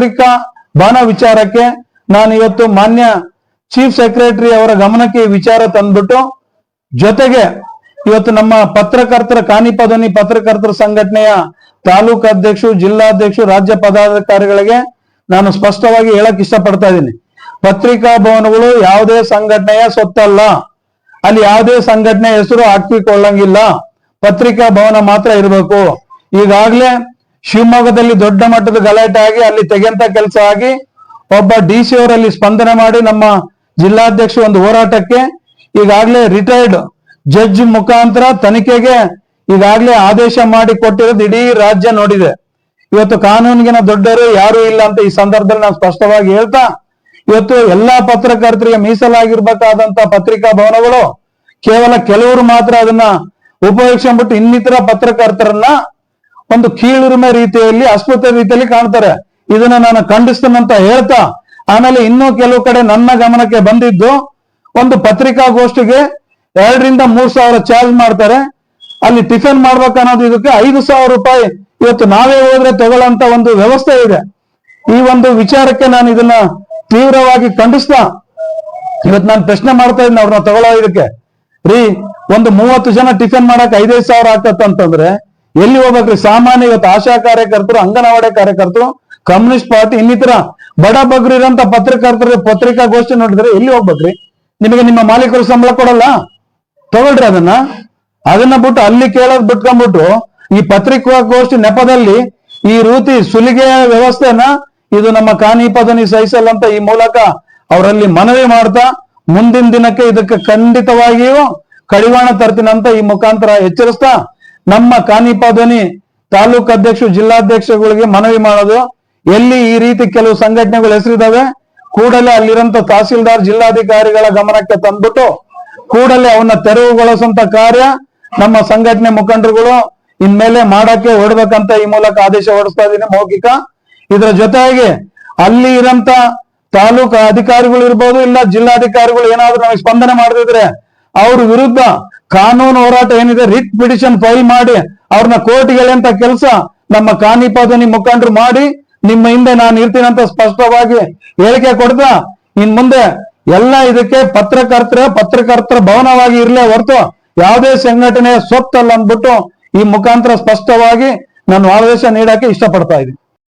ಪತ್ರಿಕಾ ಬಾನ ವಿಚಾರಕ್ಕೆ ನಾನು ಇವತ್ತು ಮಾನ್ಯ ಚೀಫ್ ಸೆಕ್ರೆಟರಿ ಅವರ ಗಮನಕ್ಕೆ ಈ ವಿಚಾರ ತಂದ್ಬಿಟ್ಟು ಜೊತೆಗೆ ಇವತ್ತು ನಮ್ಮ ಪತ್ರಕರ್ತರ ಕಾನಿಪದನಿ ಪತ್ರಕರ್ತರ ಸಂಘಟನೆಯ ತಾಲೂಕು ಅಧ್ಯಕ್ಷರು ಜಿಲ್ಲಾಧ್ಯಕ್ಷರು ರಾಜ್ಯ ಪದಾಧಿಕಾರಿಗಳಿಗೆ ನಾನು ಸ್ಪಷ್ಟವಾಗಿ ಹೇಳಕ್ ಇಷ್ಟಪಡ್ತಾ ಇದ್ದೀನಿ. ಪತ್ರಿಕಾ ಭವನಗಳು ಯಾವುದೇ ಸಂಘಟನೆಯ ಸೊತ್ತಲ್ಲ. ಅಲ್ಲಿ ಯಾವುದೇ ಸಂಘಟನೆ ಹೆಸರು ಹಾಕಿಕೊಳ್ಳಂಗಿಲ್ಲ ಪತ್ರಿಕಾ ಭವನ ಮಾತ್ರ ಇರಬೇಕು. ಈಗಾಗ್ಲೇ ಶಿವಮೊಗ್ಗದಲ್ಲಿ ದೊಡ್ಡ ಮಟ್ಟದ ಗಲಾಟೆ ಆಗಿ, ಅಲ್ಲಿ ತೆಗೆಂತ ಕೆಲಸ ಆಗಿ ಒಬ್ಬ ಡಿ ಸಿ ಅವರಲ್ಲಿ ಸ್ಪಂದನೆ ಮಾಡಿ ನಮ್ಮ ಜಿಲ್ಲಾಧ್ಯಕ್ಷ ಒಂದು ಹೋರಾಟಕ್ಕೆ ಈಗಾಗಲೇ ರಿಟೈರ್ಡ್ ಜಡ್ಜ್ ಮುಖಾಂತರ ತನಿಖೆಗೆ ಈಗಾಗಲೇ ಆದೇಶ ಮಾಡಿ ಕೊಟ್ಟಿರೋದು ಇಡೀ ರಾಜ್ಯ ನೋಡಿದೆ. ಇವತ್ತು ಕಾನೂನಿಗಿನ ದೊಡ್ಡವರು ಯಾರು ಇಲ್ಲ ಅಂತ ಈ ಸಂದರ್ಭದಲ್ಲಿ ನಾನು ಸ್ಪಷ್ಟವಾಗಿ ಹೇಳ್ತಾ, ಇವತ್ತು ಎಲ್ಲಾ ಪತ್ರಕರ್ತರಿಗೆ ಮೀಸಲಾಗಿರ್ಬೇಕಾದಂತ ಪತ್ರಿಕಾ ಭವನಗಳು ಕೇವಲ ಕೆಲವರು ಮಾತ್ರ ಅದನ್ನ ಉಪಯೋಗಿಸ್ಕೊಂಡ್ಬಿಟ್ಟು ಇನ್ನಿತರ ಪತ್ರಕರ್ತರನ್ನ ಒಂದು ಕೀಳುರಿಮೆ ರೀತಿಯಲ್ಲಿ ಅಸ್ಪೃತ ರೀತಿಯಲ್ಲಿ ಕಾಣ್ತಾರೆ. ಇದನ್ನ ನಾನು ಖಂಡಿಸ್ತೇನಂತ ಹೇಳ್ತಾ, ಆಮೇಲೆ ಇನ್ನೂ ಕೆಲವು ಕಡೆ ನನ್ನ ಗಮನಕ್ಕೆ ಬಂದಿದ್ದು, ಒಂದು ಪತ್ರಿಕಾಗೋಷ್ಠಿಗೆ ಎರಡರಿಂದ ಮೂರ್ ಸಾವಿರ ಚಾರ್ಜ್ ಮಾಡ್ತಾರೆ. ಅಲ್ಲಿ ಟಿಫನ್ ಮಾಡ್ಬೇಕನ್ನೋದು ಇದಕ್ಕೆ ಐದು ಸಾವಿರ ರೂಪಾಯಿ. ಇವತ್ತು ನಾವೇ ಹೋದ್ರೆ ತಗೊಳ್ಳಂತ ಒಂದು ವ್ಯವಸ್ಥೆ ಇದೆ. ಈ ಒಂದು ವಿಚಾರಕ್ಕೆ ನಾನು ಇದನ್ನ ತೀವ್ರವಾಗಿ ಖಂಡಿಸ್ತಾ, ಇವತ್ತು ನಾನು ಪ್ರಶ್ನೆ ಮಾಡ್ತಾ ಇದ್ದೀನಿ, ಅವ್ರನ್ನ ತಗೊಳ್ಳೋ ಇದಕ್ಕೆ. ರೀ, ಒಂದು ಮೂವತ್ತು ಜನ ಟಿಫನ್ ಮಾಡಕ್ ಐದೈದು ಸಾವಿರ ಆಗ್ತತ್ತಂತಂದ್ರೆ ಎಲ್ಲಿ ಹೋಗ್ಬೇಕ್ರಿ? ಸಾಮಾನ್ಯ ಇವತ್ತು ಆಶಾ ಕಾರ್ಯಕರ್ತರು, ಅಂಗನವಾಡಿ ಕಾರ್ಯಕರ್ತರು, ಕಮ್ಯುನಿಸ್ಟ್ ಪಾರ್ಟಿ, ಇನ್ನಿತರ ಬಡ ಬಗ್ರು ಇರೋಂತ ಪತ್ರಕರ್ತರ, ಪತ್ರಿಕಾಗೋಷ್ಠಿ ನೋಡಿದ್ರೆ ಎಲ್ಲಿ ಹೋಗ್ಬೇಕ್ರಿ? ನಿಮಗೆ ನಿಮ್ಮ ಮಾಲೀಕರು ಸಂಬಳ ಕೊಡಲ್ಲ? ತಗೊಳ್ರಿ ಅದನ್ನ. ಅದನ್ನ ಬಿಟ್ಟು ಅಲ್ಲಿ ಕೇಳೋದ್ ಬಿಟ್ಕೊಂಡ್ಬಿಟ್ಟು ಈ ಪತ್ರಿಕಾಗೋಷ್ಠಿ ನೆಪದಲ್ಲಿ ಈ ರೀತಿ ಸುಲಿಗೆಯ ವ್ಯವಸ್ಥೆನ ಇದು ನಮ್ಮ ಕಾನಿ ಪದನಿ ಸಹಿಸಲ್ಲ ಅಂತ ಈ ಮೂಲಕ ಅವರಲ್ಲಿ ಮನವಿ ಮಾಡ್ತಾ ಮುಂದಿನ ದಿನಕ್ಕೆ ಇದಕ್ಕೆ ಖಂಡಿತವಾಗಿಯೂ ಕಡಿವಾಣ ತರ್ತೀನಂತ ಈ ಮುಖಾಂತರ ಎಚ್ಚರಿಸ್ತಾ ನಮ್ಮ ಕಾನಿಪಾಧ್ವನಿ ತಾಲೂಕು ಅಧ್ಯಕ್ಷ, ಜಿಲ್ಲಾಧ್ಯಕ್ಷಗಳಿಗೆ ಮನವಿ ಮಾಡೋದು. ಎಲ್ಲಿ ಈ ರೀತಿ ಕೆಲವು ಸಂಘಟನೆಗಳು ಹೆಸರಿದಾವೆ ಕೂಡಲೇ ಅಲ್ಲಿರಂತ ತಹಸೀಲ್ದಾರ್, ಜಿಲ್ಲಾಧಿಕಾರಿಗಳ ಗಮನಕ್ಕೆ ತಂದ್ಬಿಟ್ಟು ಕೂಡಲೇ ಅವನ್ನ ತೆರವುಗೊಳಿಸುವಂತ ಕಾರ್ಯ ನಮ್ಮ ಸಂಘಟನೆ ಮುಖಂಡರುಗಳು ಇನ್ಮೇಲೆ ಮಾಡಕ್ಕೆ ಹೊಡ್ಬೇಕಂತ ಈ ಮೂಲಕ ಆದೇಶ ಹೊರಡಿಸ್ತಾ ಇದ್ದೀನಿ ಮೌಖಿಕ. ಇದರ ಜೊತೆಗೆ ಅಲ್ಲಿ ಇರಂತ ತಾಲೂಕು ಅಧಿಕಾರಿಗಳು ಇರ್ಬೋದು, ಇಲ್ಲ ಜಿಲ್ಲಾಧಿಕಾರಿಗಳು ಏನಾದ್ರೂ ನಮಗೆ ಸ್ಪಂದನೆ ಮಾಡದಿದ್ರೆ ಅವ್ರ ವಿರುದ್ಧ ಕಾನೂನು ಹೋರಾಟ ಏನಿದೆ ರಿಟ್ ಪಿಟಿಷನ್ ಫೈಲ್ ಮಾಡಿ ಅವ್ರನ್ನ ಕೋರ್ಟ್ಗೆ ಅಂತ ಕೆಲಸ ನಮ್ಮ ಕಾನಿಪಾದನಿ ಮುಖಂಡರು ಮಾಡಿ ನಿಮ್ಮ ಹಿಂದೆ ನಾನು ಇರ್ತೀನಂತ ಸ್ಪಷ್ಟವಾಗಿ ಹೇಳಿಕೆ ಕೊಡ್ತಾ ಇನ್ ಮುಂದೆ ಎಲ್ಲ ಇದಕ್ಕೆ ಪತ್ರಕರ್ತರ ಪತ್ರಕರ್ತರ ಭವನವಾಗಿ ಇರ್ಲೇ ಹೊರತು ಯಾವುದೇ ಸಂಘಟನೆ ಸ್ವತ್ತಲ್ಲ ಅಂದ್ಬಿಟ್ಟು ಈ ಮುಖಾಂತರ ಸ್ಪಷ್ಟವಾಗಿ ನಾನು ಆದೇಶ ನೀಡಕ್ಕೆ ಇಷ್ಟಪಡ್ತಾ ಇದ್ದೀನಿ.